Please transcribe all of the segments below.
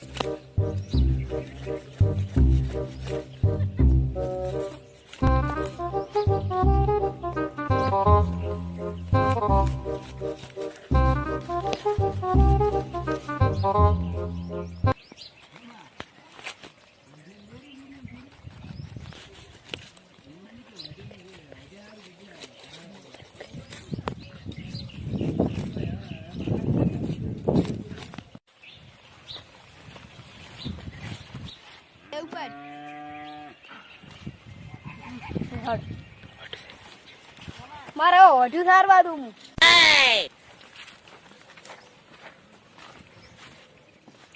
Thank you. મારે ઓઢું સારવા દઉં હું.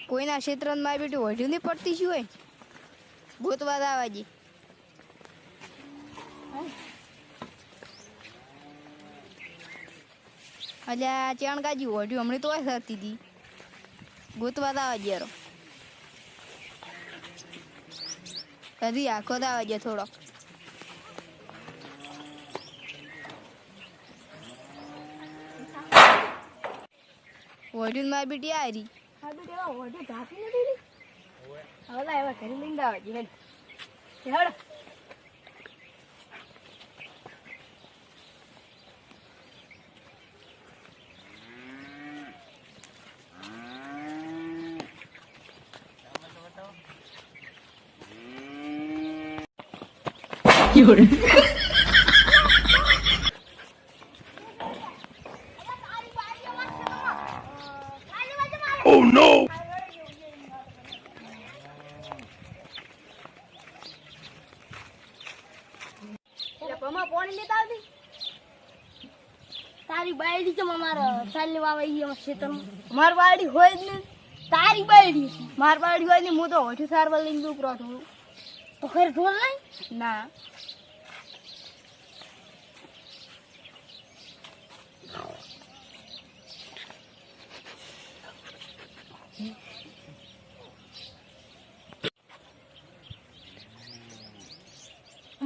કોઈના ક્ષેત્રમાં મારી બેટી ઓઢું નહીં પડતી શું હોય? ગોતવા દાવાજી અલ્યા ચણકાજી ઓઢ્યું, હમણાં તો થતી હતી. ગોતવા દાવાજી યારો કદી આખો દાવાજે થોડો ઓઢ્યું મારી બેટી આરી હા બેટી ઓઢ્યું ઢાંકી નથી હવે લા એવા ઘરે લઈને આવે જીવન હેડ. એટલે પમા પાણી લેતા આવતી તારી બાયડી છે મારા સાલી વાવા ઈ ખેતરમાં. માર બાયડી હોય જ ને તારી બાયડી માર બાયડી હોય ને હું તો હોઠી સારવા લઈને દઉં પ્રોઠું તો ખેર ઢોલ નહીં? ના.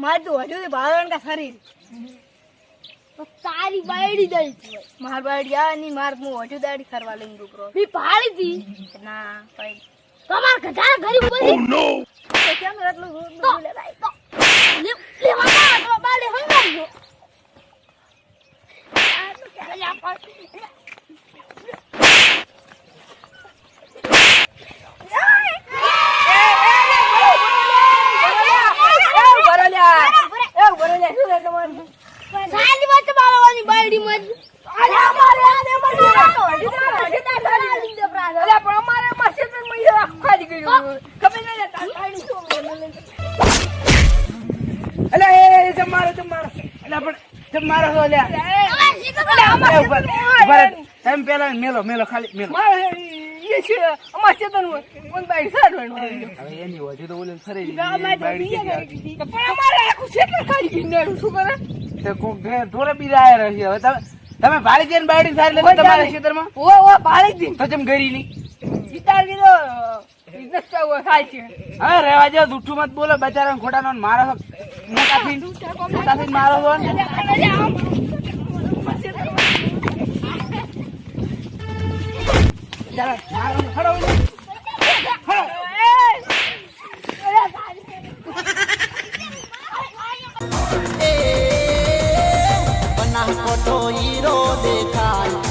માર તો હજુ ભારણ કા શરીર તારી બાયડી દઈ માર બાયડી આ ની માર હું હજુ દાડી કરવા લઈને ડુકરો બી પાડી દી ના ભાઈ. તમાર ગધા ગરીબ બોલી ઓ નો તો કેમ એટલું રોજ લે ભાઈ તો લે લે મામા તો બાડે હંગાજો આ તો કે લા પાડી સાલી વચ્ચે બાળવાની બાયડી મજ અરે અમારે આને મને અરે પણ અમારે માં સેતન મહિને ખાલી ગયું. ખબર નહીં તાળી શું અલે એ તમારો તમારો અલે પણ તમારો છો એ ઉપર ઊભા એમ પેલા મેલો મેલો ખાલી મેલો. અમાર ચેતન સાડવાનું હવે એની વધુ તો ઓલે ફરે પણ અમારે આખું સેતન ખાલી ગયું શું કરે? તે કોક રહી હવે તમે તમે ભાડી જઈને બાળી થાય તમારા ક્ષેત્રમાં ઓ ઓ બાળી દી તો જેમ ગરી ની. વિચાર કીધો બિઝનેસ ચાલુ થાય છે. હા રહેવા જાવ જૂઠું મત બોલો. બચારા ખોટા નો મારો મારો છો ચાલો, મારો ખડો. નાખો તો હીરો દેખાય